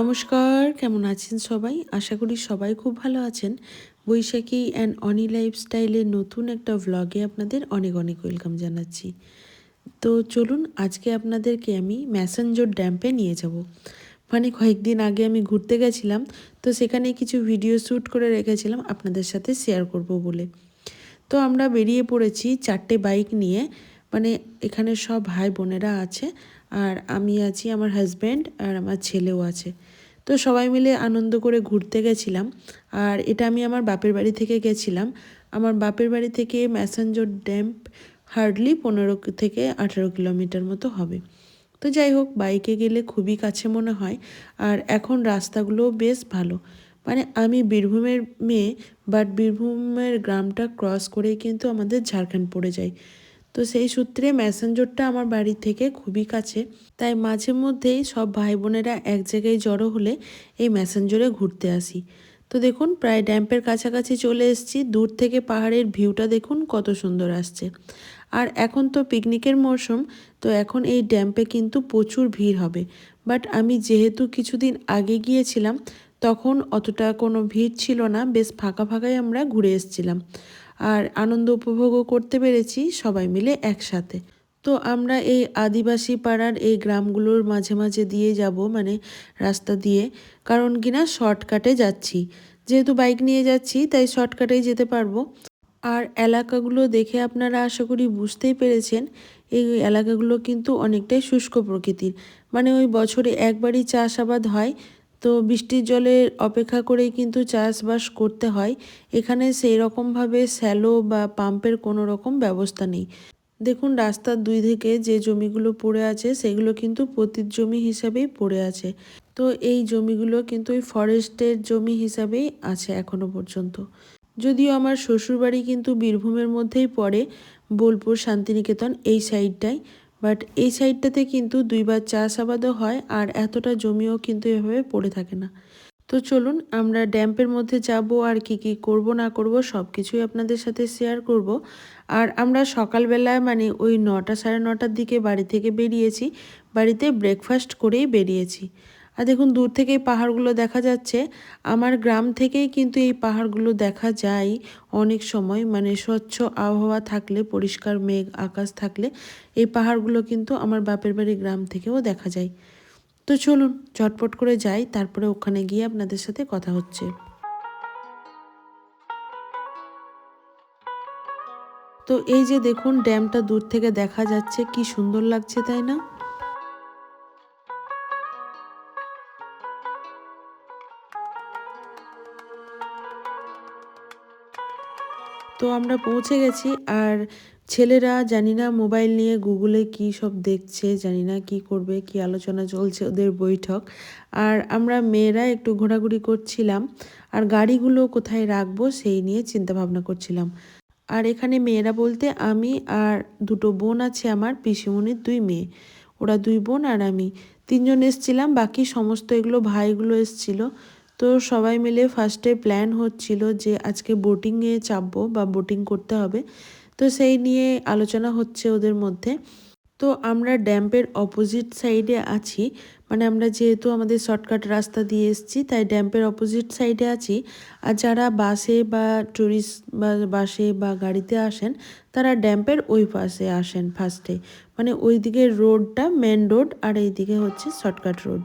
নমস্কার, কেমন আছেন সবাই? আশা করি সবাই খুব ভালো আছেন। বৈশাখী অ্যান্ড অনি লাইফস্টাইলের নতুন একটা ভ্লগে আপনাদের অনেক অনেক ওয়েলকাম জানাচ্ছি। তো চলুন, আজকে আপনাদেরকে আমি ম্যাসেঞ্জোর ড্যাম্পে নিয়ে যাব। মানে কয়েকদিন আগে আমি ঘুরতে গেছিলাম, তো সেখানে কিছু ভিডিও শ্যুট করে রেখেছিলাম, আপনাদের সাথে শেয়ার করব বলে। তো আমরা বেরিয়ে পড়েছি চারটে বাইক নিয়ে মানে এখানে সব ভাই বোনেরা আছে, আর আমি আছি আমার হাজব্যান্ড আর আমার ছেলেও আছে। তো সবাই মিলে আনন্দ করে ঘুরতে গেছিলাম। আর এটা আমি আমার বাপের বাড়ি থেকে গেছিলাম। আমার বাপের বাড়ি থেকে ম্যাসেঞ্জর ড্যাম্প হার্ডলি পনেরো থেকে আঠেরো কিলোমিটার মতো হবে। তো যাই হোক বাইকে গেলে খুবই কাছে মনে হয়। আর এখন রাস্তাগুলোও বেশ ভালো। মানে আমি বীরভূমের মেয়ে বাট বীরভূমের গ্রামটা ক্রস করেই কিন্তু আমাদের ঝাড়খণ্ড পড়ে যায়। তো সেই সূত্রে ম্যাসেঞ্জরটা আমার বাড়ি থেকে খুবই কাছে। তাই মাঝে মধ্যেই সব ভাই বোনেরা এক জায়গায় জড়ো হলে এই ম্যাসেঞ্জরে ঘুরতে আসি। তো দেখুন, প্রায় ড্যাম্পের কাছাকাছি চলে এসেছি। দূর থেকে পাহাড়ের ভিউটা দেখুন, কত সুন্দর আসছে। আর এখন তো পিকনিকের মরশুম, তো এখন এই ড্যাম্পে কিন্তু প্রচুর ভিড় হবে। বাট আমি যেহেতু কিছুদিন আগে গিয়েছিলাম, তখন অতটা কোনো ভিড় ছিল না। বেশ ফাঁকা ফাঁকাই আমরা ঘুরে এসেছিলাম। আর আনন্দ উপভোগও করতে পেরেছি সবাই মিলে একসাথে। তো আমরা এই আদিবাসী পাড়ার এই গ্রামগুলোর মাঝে মাঝে দিয়ে যাব মানে রাস্তা দিয়ে। কারণ কিনা শর্টকাটে যাচ্ছি। যেহেতু বাইক নিয়ে যাচ্ছি, তাই শর্টকাটেই যেতে পারব। আর এলাকাগুলো দেখে আপনারা আশা করি বুঝতেই পেরেছেন, এই এলাকাগুলো কিন্তু অনেকটাই শুষ্ক প্রকৃতির। মানে ওই বছরে একবারই চাষাবাদ হয় তো বৃষ্টির জলের অপেক্ষা করেই কিন্তু চাষবাস করতে হয়। এখানে সেই রকমভাবে স্যালো বা পাম্পের কোনো রকম ব্যবস্থা নেই। দেখুন, রাস্তার দুই দিকে যে জমিগুলো পড়ে আছে, সেগুলো কিন্তু পতির জমি হিসাবেই পড়ে আছে। তো এই জমিগুলো কিন্তু ওই ফরেস্টের জমি হিসাবেই আছে এখনও পর্যন্ত। যদিও আমার শ্বশুরবাড়ি কিন্তু বীরভূমের মধ্যেই পড়ে, বোলপুর, শান্তিনিকেতন এই সাইডটাই। বাট এই সাইডটাতে কিন্তু দুইবার চাষাবাদও হয় আর এতটা জমিও কিন্তু এভাবে পড়ে থাকে না। তো চলুন আমরা ড্যাম্পের মধ্যে যাব আর কি কি করব না করব সব কিছুই আপনাদের সাথে শেয়ার করব। আর আমরা সকালবেলায় মানে ওই নটা সাড়ে নটার দিকে বাড়ি থেকে বেরিয়েছি, বাড়িতে ব্রেকফাস্ট করেই বেরিয়েছি। আর দেখুন, দূর থেকেই পাহাড়গুলো দেখা যাচ্ছে। আমার গ্রাম থেকেই কিন্তু এই পাহাড়গুলো দেখা যায় অনেক সময়। মানে স্বচ্ছ আবহাওয়া থাকলে, পরিষ্কার মেঘ, আকাশ থাকলে এই পাহাড়গুলো কিন্তু আমার বাপের বাড়ি গ্রাম থেকেও দেখা যায়। তো চলুন, চটপট করে যাই, তারপরে ওখানে গিয়ে আপনাদের সাথে কথা হচ্ছে। তো এই যে দেখুন, ড্যামটা দূর থেকে দেখা যাচ্ছে, কি সুন্দর লাগছে, তাই না? তো আমরা পৌঁছে গেছি। আর ছেলেরা জানি না মোবাইল নিয়ে গুগলে কি সব দেখছে জানি না কি করবে, কি আলোচনা চলছে ওদের বৈঠক। আর আমরা মেয়েরা একটু ঘোরাঘুরি করছিলাম। আর গাড়িগুলো কোথায় রাখব সেই নিয়ে চিন্তা ভাবনা করছিলাম। আর এখানে মেয়েরা বলতে আমি আর দুটো বোন আছে আমার, পিসিমণির দুই মেয়ে। ওরা দুই বোন আর আমি। তিনজন এসছিলাম, বাকি সমস্ত এগুলো ভাইগুলো এসছিল। তো সবাই মিলে ফার্স্টে প্ল্যান হচ্ছিল যে আজকে বোটিংয়ে চাপবো বা বোটিং করতে হবে। তো সেই নিয়ে আলোচনা হচ্ছে ওদের মধ্যে। তো আমরা ড্যাম্পের অপোজিট সাইডে আছি। মানে আমরা যেহেতু আমাদের শর্টকাট রাস্তা দিয়ে এসেছি, তাই ড্যাম্পের অপোজিট সাইডে আছি। আর যারা বাসে বা ট্যুরিস্ট বা বাসে বা গাড়িতে আসেন, তারা ড্যাম্পের ওই পাশে আসেন ফার্স্টে মানে ওই দিকের রোডটা মেন রোড আর এই দিকে হচ্ছে শর্টকাট রোড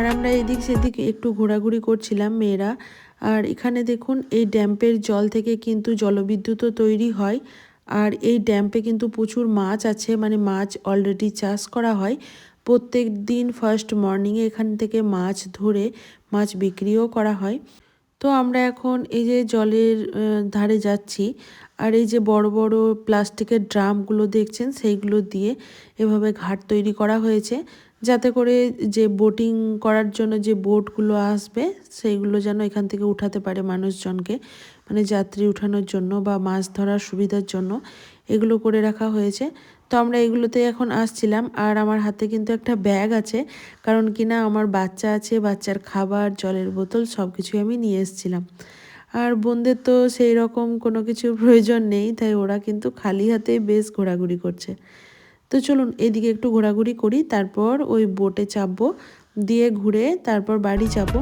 আর আমরা এদিক সেদিক একটু ঘোরাঘুরি করছিলাম মেয়েরা। আর এখানে দেখুন, এই ড্যাম্পের জল থেকে কিন্তু জলবিদ্যুৎও তৈরি হয়। আর এই ড্যাম্পে কিন্তু প্রচুর মাছ আছে মানে মাছ অলরেডি চাষ করা হয়। প্রত্যেক দিন ফার্স্ট মর্নিংয়ে এখান থেকে মাছ ধরে মাছ বিক্রিও করা হয়। তো আমরা এখন এই যে জলের ধারে যাচ্ছি। আর এই যে বড় বড় প্লাস্টিকের ড্রামগুলো দেখছেন, সেইগুলো দিয়ে এভাবে ঘাট তৈরি করা হয়েছে। যাতে করে যে বোটিং করার জন্য যে বোটগুলো আসবে, সেইগুলো যেন এখান থেকে উঠাতে পারে মানুষজনকে। মানে যাত্রী উঠানোর জন্য বা মাছ ধরার সুবিধার জন্য এগুলো করে রাখা হয়েছে। তো আমরা এগুলোতে এখন আসছিলাম। আর আমার হাতে কিন্তু একটা ব্যাগ আছে। কারণ কিনা আমার বাচ্চা আছে, বাচ্চার খাবার, জলের বোতল সব কিছুই আমি নিয়ে এসেছিলাম। আর বোনদের তো সেই রকম কোনো কিছুর প্রয়োজন নেই, তাই ওরা কিন্তু খালি হাতে বেশ ঘোরাঘুরি করছে। তো চলুন এদিকে একটু ঘোরাঘুরি করি, তারপর ওই বোটে চাপবো, দিয়ে ঘুরে তারপর বাড়ি যাব।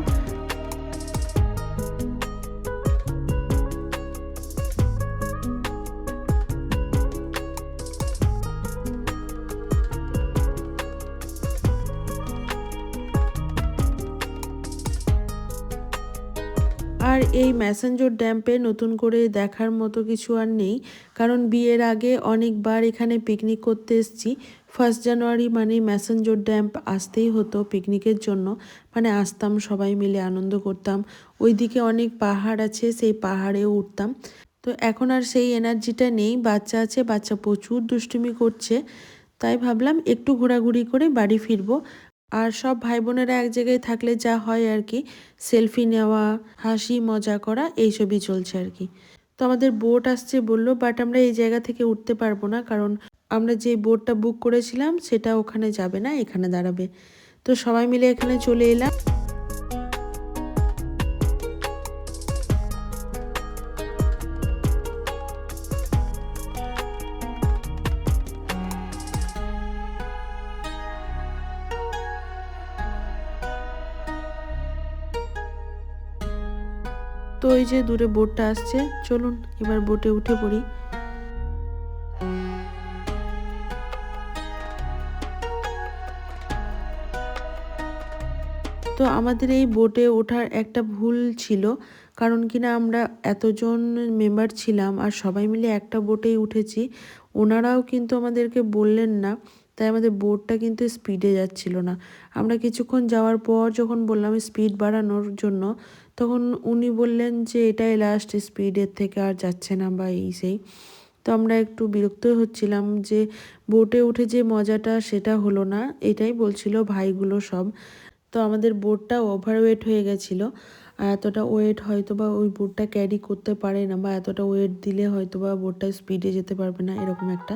আর এই ম্যাসেঞ্জর ড্যাম্পে নতুন করে দেখার মতো কিছু আর নেই। কারণ বিয়ের আগে অনেকবার এখানে পিকনিক করতে এসেছি। ফার্স্ট জানুয়ারি মানে ম্যাসেঞ্জর ড্যাম্প আসতেই হতো পিকনিকের জন্য। মানে আসতাম, সবাই মিলে আনন্দ করতাম। ওইদিকে অনেক পাহাড় আছে, সেই পাহাড়েও উঠতাম। তো এখন আর সেই এনার্জিটা নেই। বাচ্চা আছে, বাচ্চা প্রচুর দুষ্টুমি করছে। তাই ভাবলাম একটু ঘোরাঘুরি করে বাড়ি ফিরবো। আর সব ভাই বোনেরা এক জায়গায় থাকলে যা হয় আর কি, সেলফি নেওয়া, হাসি, মজা করা, এইসবই চলছে আর কি। তো আমাদের বোট আসছে বলল, বাট আমরা এই জায়গা থেকে উঠতে পারব না কারণ আমরা যে বোটটা বুক করেছিলাম, সেটা ওখানে যাবে না, এখানে দাঁড়াবে। তো সবাই মিলে এখানে চলে এলাম। তো ওই যে দূরে বোটটা আসছে, চলুন এবার বোটে উঠে পড়ি। তো আমাদের এই বোটে ওঠার একটা ভুল ছিল, কারণ কিনা আমরা এতজন মেম্বার ছিলাম আর সবাই মিলে একটা বোটেই উঠেছি। ওনারাও কিন্তু আমাদেরকে বললেন না, তাই আমাদের বোটটা কিন্তু স্পিডে যাচ্ছিল না। আমরা কিছুক্ষণ যাওয়ার পর যখন বললাম স্পিড বাড়ানোর জন্য তখন উনি বললেন যে, এটাই লাস্ট স্পিডের থেকে আর যাচ্ছে না বা এই সেই। তো আমরা একটু বিরক্ত হচ্ছিলাম যে, বোটে উঠে যে মজাটা সেটা হলো না, এটাই বলছিল ভাইগুলো সব। তো আমাদের বোটটা ওভারওয়েট হয়ে গেছিল, আর এতটা ওয়েট হয়তো বা ওই বোটটা ক্যারি করতে পারে না বা এতটা ওয়েট দিলে হয়তো বা বোটটা স্পিডে যেতে পারবে না, এরকম একটা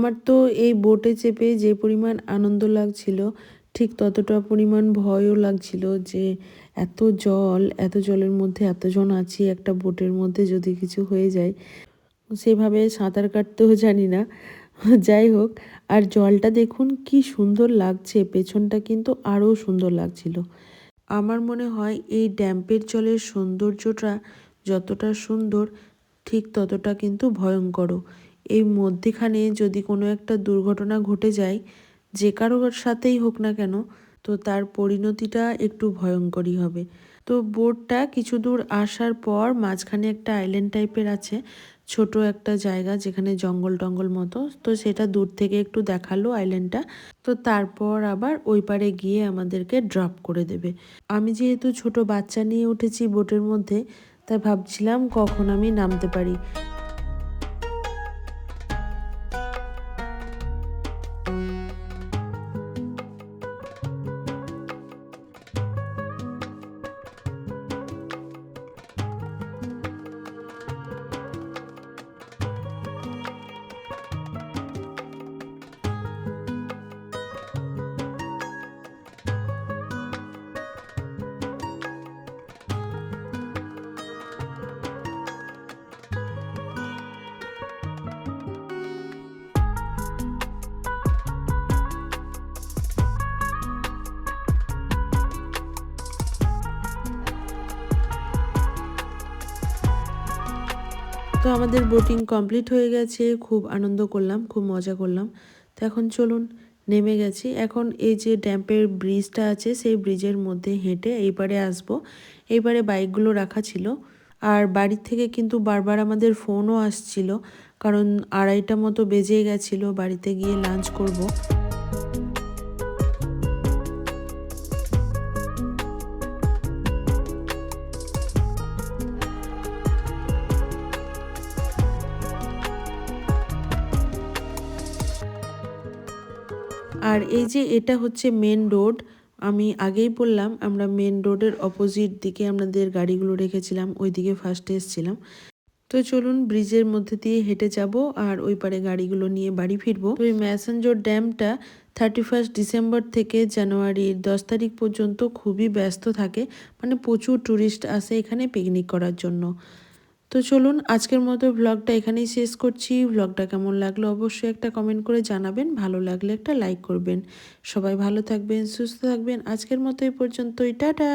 আমার তো এই বোটে চেপে যে পরিমাণ আনন্দ লাগছিল, ঠিক ততটা পরিমাণ ভয়ও লাগছিল যে এত জল, এত জলের মধ্যে এতজন আছি একটা বোটের মধ্যে যদি কিছু হয়ে যায়। সেভাবে সাঁতার কাটতেও জানি না। যাই হোক, আর জলটা দেখুন কি সুন্দর লাগছে, পেছনটা কিন্তু আরও সুন্দর লাগছিল। আমার মনে হয় এই ড্যাম্পের জলের সৌন্দর্যটা যতটা সুন্দর, ঠিক ততটা কিন্তু ভয়ঙ্করও। এই মধ্যেখানে যদি কোনো একটা দুর্ঘটনা ঘটে যায়, যে কারোর সাথেই হোক না কেন, তো তার পরিণতিটা একটু ভয়ঙ্করই হবে। তো বোটটা কিছু দূর আসার পর মাঝখানে একটা আইল্যান্ড টাইপের আছে, ছোট একটা জায়গা যেখানে জঙ্গল টঙ্গল মতো, তো সেটা দূর থেকে একটু দেখাল আইল্যান্ডটা তো তারপর আবার ওই পারে গিয়ে আমাদেরকে ড্রপ করে দেবে। আমি যেহেতু ছোট বাচ্চা নিয়ে উঠেছি বোটের মধ্যে, তাই ভাবছিলাম কখন আমি নামতে পারি। তো আমাদের বোটিং কমপ্লিট হয়ে গেছে। খুব আনন্দ করলাম, খুব মজা করলাম। তো এখন চলুন, নেমে গেছি। এখন এই যে ড্যাম্পের ব্রিজটা আছে, সেই ব্রিজের মধ্যে হেঁটে এইবারে আসব। এইবারে বাইকগুলো রাখা ছিল। আর বাড়ির থেকে কিন্তু বারবার আমাদের ফোনও আসছিল, কারণ আড়াইটা মতো বেজে গেছিল, বাড়িতে গিয়ে লাঞ্চ করব। আর এই যে এটা হচ্ছে মেন রোড আমি আগেই বললাম আমরা মেন রোডের অপোজিট দিকে আমাদের গাড়িগুলো রেখেছিলাম ওই দিকে ফার্স্টে এসেছিলাম। তো চলুন ব্রিজের মধ্যে দিয়ে হেঁটে যাব আর ওই পারে গাড়িগুলো নিয়ে বাড়ি ফিরবো। তো এই ম্যাসেঞ্জর ড্যামটা থার্টি ফার্স্ট ডিসেম্বর থেকে জানুয়ারির দশ তারিখ পর্যন্ত খুবই ব্যস্ত থাকে মানে প্রচুর ট্যুরিস্ট আসে এখানে পিকনিক করার জন্য। তো চলুন আজকের মতো ব্লগটা এখানেই শেষ করছি। ব্লগটা কেমন লাগল অবশ্যই একটা কমেন্ট করে জানাবেন। ভালো লাগলে একটা লাইক করবেন। সবাই ভালো থাকবেন, সুস্থ থাকবেন। আজকের মতো এই পর্যন্তই। টাটা!